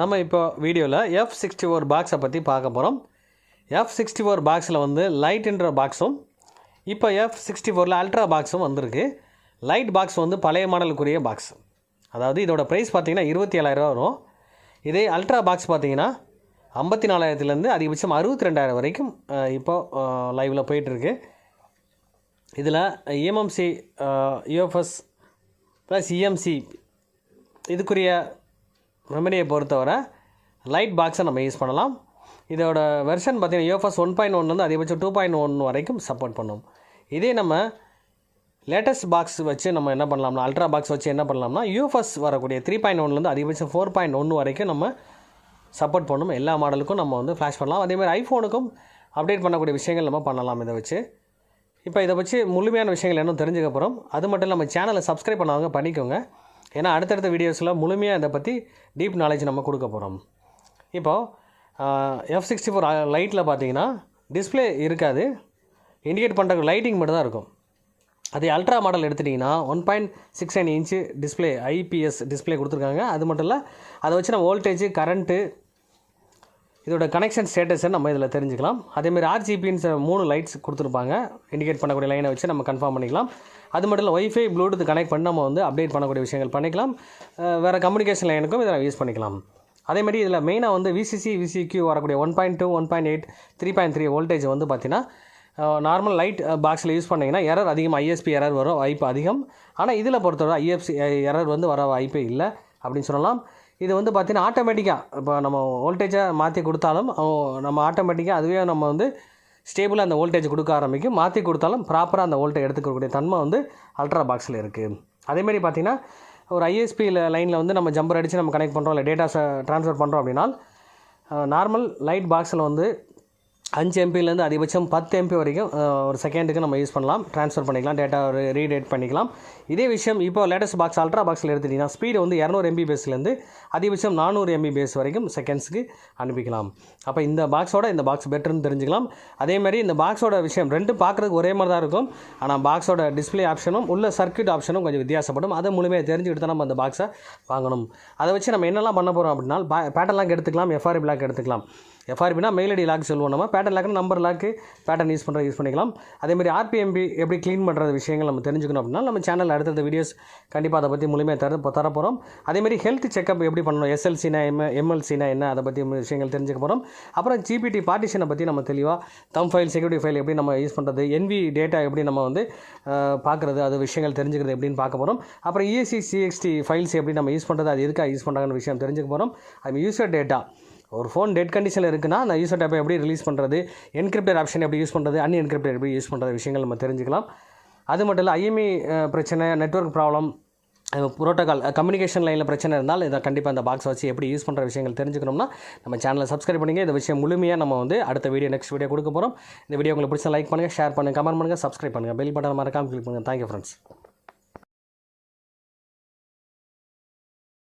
நம்ம இப்போ வீடியோவில் எஃப் சிக்ஸ்டி ஃபோர் பாக்ஸை பற்றி பார்க்க போகிறோம் எஃப் சிக்ஸ்டி ஃபோர் பாக்ஸில் வந்து லைட்ன்ற பாக்ஸும் இப்போ எஃப் சிக்ஸ்டி ஃபோரில் அல்ட்ரா பாக்ஸும் வந்திருக்கு. லைட் பாக்ஸ் வந்து பழைய மாடலுக்குரிய பாக்ஸ் அதாவது இதோட ப்ரைஸ் பார்த்தீங்கன்னா இருபத்தி ஏழாயிரரூவா வரும். இதே அல்ட்ரா பாக்ஸ் பார்த்தீங்கன்னா ஐம்பத்தி நாலாயிரத்துலேருந்து அதிகபட்சம் அறுபத்தி ரெண்டாயிரம் வரைக்கும் இப்போ லைவில் போயிட்டுருக்கு. இதில் இஎம்எம்சி யூஎஃப்எஸ் ப்ளஸ் இஎம்சி இதுக்குரிய மெமரியை பொறுத்தவரை லைட் பாக்ஸை நம்ம யூஸ் பண்ணலாம். இதோட வெர்ஷன் பார்த்தீங்கன்னா யூஎஃப்எஸ் ஒன் பாயிண்ட் ஒன்லேருந்து அதிகபட்சம் டூ பாயிண்ட் ஒன் வரைக்கும் சப்போர்ட் பண்ணும். இதே நம்ம லேட்டஸ்ட் பாக்ஸ் வச்சு நம்ம என்ன பண்ணலாம்னா அல்ட்ரா பாக்ஸ் வச்சு என்ன பண்ணலாம்னா யூஎஃப்எஸ் வரக்கூடிய த்ரீ பாயிண்ட் ஒன்லேருந்து அதிகபட்சம் ஃபோர் பாயிண்ட் ஒன்று வரைக்கும் நம்ம சப்போர்ட் பண்ணும். எல்லா மாடலுக்கும் நம்ம வந்து ஃப்ளாஷ் பண்ணலாம். அதேமாதிரி ஐஃபோனுக்கும் அப்டேட் பண்ணக்கூடிய விஷயங்கள் நம்ம பண்ணலாம் இதை வச்சு. இப்போ இதை வச்சு முழுமையான விஷயங்கள் இன்னும் தெரிஞ்சுக்க போகிறோம் அது மட்டும் இல்லாமல் சேனலை சப்ஸ்கிரைப் பண்ணவங்க பண்ணிக்கோங்க. ஏன்னா அடுத்தடுத்த வீடியோஸில் முழுமையாக இதை பற்றி டீப் நாலேஜ் நம்ம கொடுக்க போகிறோம் இப்போது எஃப் சிக்ஸ்டி ஃபோர் லைட்டில் பார்த்தீங்கன்னா டிஸ்ப்ளே இருக்காது. இண்டிகேட் பண்ணுற லைட்டிங் மட்டும் தான் இருக்கும். அதே அல்ட்ரா மாடல் எடுத்துட்டிங்கன்னா one point six nine inch display IPS display கொடுத்துருக்காங்க. அது மட்டும் இல்லை அதை வச்சு நம்ம வோல்டேஜ் கரண்ட்டு இதோட கனெக்ஷன் ஸ்டேட்டஸை நம்ம இதில் தெரிஞ்சுக்கலாம். அதேமாதிரி ஆர்ஜிபின்னு மூணு லைட்ஸ் கொடுத்துருப்பாங்க. இண்டிகேட் பண்ணக்கூடிய லைனை வச்சு நம்ம கன்ஃபார்ம் பண்ணிக்கலாம். அது மட்டும் இல்லை ஒய்ஃபை ப்ளூடூத் கனெக்ட் பண்ணி நம்ம வந்து அப்டேட் பண்ணக்கூடிய விஷயங்கள் பண்ணிக்கலாம். வேறு கம்யூனிகேஷன் லைனுக்கும் இதை யூஸ் பண்ணிக்கலாம். அதேமாதிரி இதில் மெயினாக வந்து விசிசி விசிக்யூ வரக்கூடிய one point two one point eight three point three voltage வந்து பார்த்தீங்கன்னா நார்மல் லைட் பாக்ஸில் யூஸ் பண்ணிங்கன்னா எரர் அதிகம் ஐஎஸ்பி எரர் வரும் வாய்ப்பு அதிகம். ஆனால் இதில் பொறுத்தவரை ஐஎஃப்சி எரர் வந்து வர வாய்ப்பே இல்லை அப்படின்னு சொல்லலாம். இது வந்து பார்த்திங்கன்னா ஆட்டோமேட்டிக்காக இப்போ நம்ம வோல்டேஜை மாற்றி கொடுத்தாலும் நம்ம ஆட்டோமேட்டிக்காக அதுவே நம்ம வந்து ஸ்டேபிளாக அந்த வோல்டேஜ் கொடுக்க ஆரம்பிக்கும். மாற்றி கொடுத்தாலும் ப்ராப்பராக அந்த வோல்டேஜ் எடுத்துக்கக்கூடிய தன்மை வந்து அல்ட்ரா பாக்ஸில் இருக்குது அதேமாரி பார்த்திங்கன்னா ஒரு ஐஎஸ்பி லைனில் வந்து நம்ம ஜம்பர் அடித்து நம்ம கனெக்ட் பண்ணுறோம் இல்லை டேட்டாஸை ட்ரான்ஸ்ஃபர் பண்ணுறோம் அப்படின்னா நார்மல் லைட் பாக்ஸில் வந்து அஞ்சு எம்பிலேருந்து அதிகபட்சம் பத்து எம்பி வரைக்கும் ஒரு செகண்டுக்கு நம்ம யூஸ் பண்ணலாம். ட்ரான்ஸ்ஃபர் பண்ணிக்கலாம் டேட்டா ரீடேட் பண்ணிக்கலாம். இதே விஷயம் இப்போ லேட்டஸ்ட் பாக்ஸ் அல்ட்ரா பாக்ஸில் எடுத்துட்டிங்கன்னா ஸ்பீடு வந்து இரநூறு எம்பிபிஎஸ்லேருந்து அதிகபட்சம் நானூறு எம்பிபிஎஸ் வரைக்கும் செகண்ட்ஸுக்கு அனுப்பிக்கலாம். அப்போ இந்த பாக்ஸோட இந்த பாக்ஸ் பெட்டர்னு தெரிஞ்சுக்கலாம். அதேமாதிரி இந்த பாக்ஸோட விஷயம் ரெண்டும் பார்க்குறதுக்கு ஒரே மாதிரி தான் இருக்கும். ஆனால் பாக்ஸோட டிஸ்ப்ளே ஆப்ஷனும் உள்ள சர்க்யூட் ஆப்ஷனும் கொஞ்சம் வித்தியாசப்படும். அதை முழுமையாக தெரிஞ்சுக்கிட்டு தான் நம்ம அந்த பாக்ஸை வாங்கணும். அதை வச்சு நம்ம என்னெல்லாம் பண்ண போகிறோம் அப்படின்னா பே பேட்டர்லாம் எடுத்துக்கலாம் எஃப்ஆர் பிளாக் எடுத்துக்கலாம். எஃப்ஆர்பினா மெயில் ஐடி லாக் சொல்லுவோம் நம்ம. பேட்டர்ன் லாக்னு நம்பர் லாக்கு பேட்டர்ன் யூஸ் பண்ணுறது யூஸ் பண்ணிக்கலாம். அதேமாதிரி ஆர்பிஎம்பி எப்படி க்ளீன் பண்ணுறது விஷயங்கள் நம்ம தெரிஞ்சுக்கணும் அப்படின்னா நம்ம சேனல் அடுத்தடுத்த வீடியோஸ் கண்டிப்பாக அதை பற்றி முழுமையாக தர தரப்போகிறோம் அதேமாதிரி ஹெல்த் செக்அப் எப்படி பண்ணணும் எஸ்எல்சினா எம் எம்எல்சினா என்ன அதை பற்றி விஷயங்கள் தெரிஞ்சுக்க போகிறோம் அப்புறம் ஜிபிடி பார்ட்டிஷனை பற்றி நம்ம தெளிவாக தம் ஃபைல் செக்யூரிட்டி ஃபைல் எப்படி நம்ம யூஸ் பண்ணுறது என்வி டேட்டா எப்படி நம்ம வந்து பார்க்குறது அது விஷயங்கள் தெரிஞ்சுக்கிறது எப்படின்னு பார்க்க போகிறோம் அப்புறம் இஎஸ்சி சிஎக்ஸ்டி ஃபைல்ஸ் எப்படி நம்ம யூஸ் பண்ணுறது அது எதுக்காக யூஸ் பண்ணுறாங்கன்னு விஷயம் தெரிஞ்சுக்க போகிறோம் அது யூசர் டேட்டா ஒரு ஃபோன் டெட் கண்டிஷனில் இருக்குன்னா அந்த யூசர் டேப்பை எப்படி ரிலீஸ் பண்ணுறது என்கிரிப்டர் ஆப்ஷன் எப்படி யூஸ் பண்ணுறது அன் என்கிரிப்டர் எப்படி யூஸ் பண்ணுறது விஷயங்கள் நம்ம தெரிஞ்சுக்கலாம். அது மட்டும் இல்லை ஐஎம்இ பிரச்சனை நெட்வொர்க் ப்ராப்ளம் புரோட்டோக்கால் கம்யூனிகேஷன் லைனில் பிரச்சனை இருந்தால் இதை கண்டிப்பாக இந்த பாக்ஸ் வச்சு எப்படி யூஸ் பண்ணுற விஷயங்கள் தெரிஞ்சுக்கணும்னா நம்ம சேனலை சப்ஸ்கிரைப் பண்ணுங்கள் இந்த விஷயம் முழுமையாக நம்ம வந்து அடுத்த வீடியோ நெக்ஸ்ட் வீடியோ கொடுக்க போகிறோம் இந்த வீடியோ உங்களுக்கு பிடிச்ச லைக் பண்ணுங்கள் ஷேர் பண்ணுங்கள் கமெண்ட் பண்ணுங்கள் சப்ஸ்கிரைப் பண்ணுங்கள் பெல் பட்டன் மறக்காமல் கிளிக் பண்ணுங்கள் தேங்க்யூ ஃப்ரெண்ட்ஸ்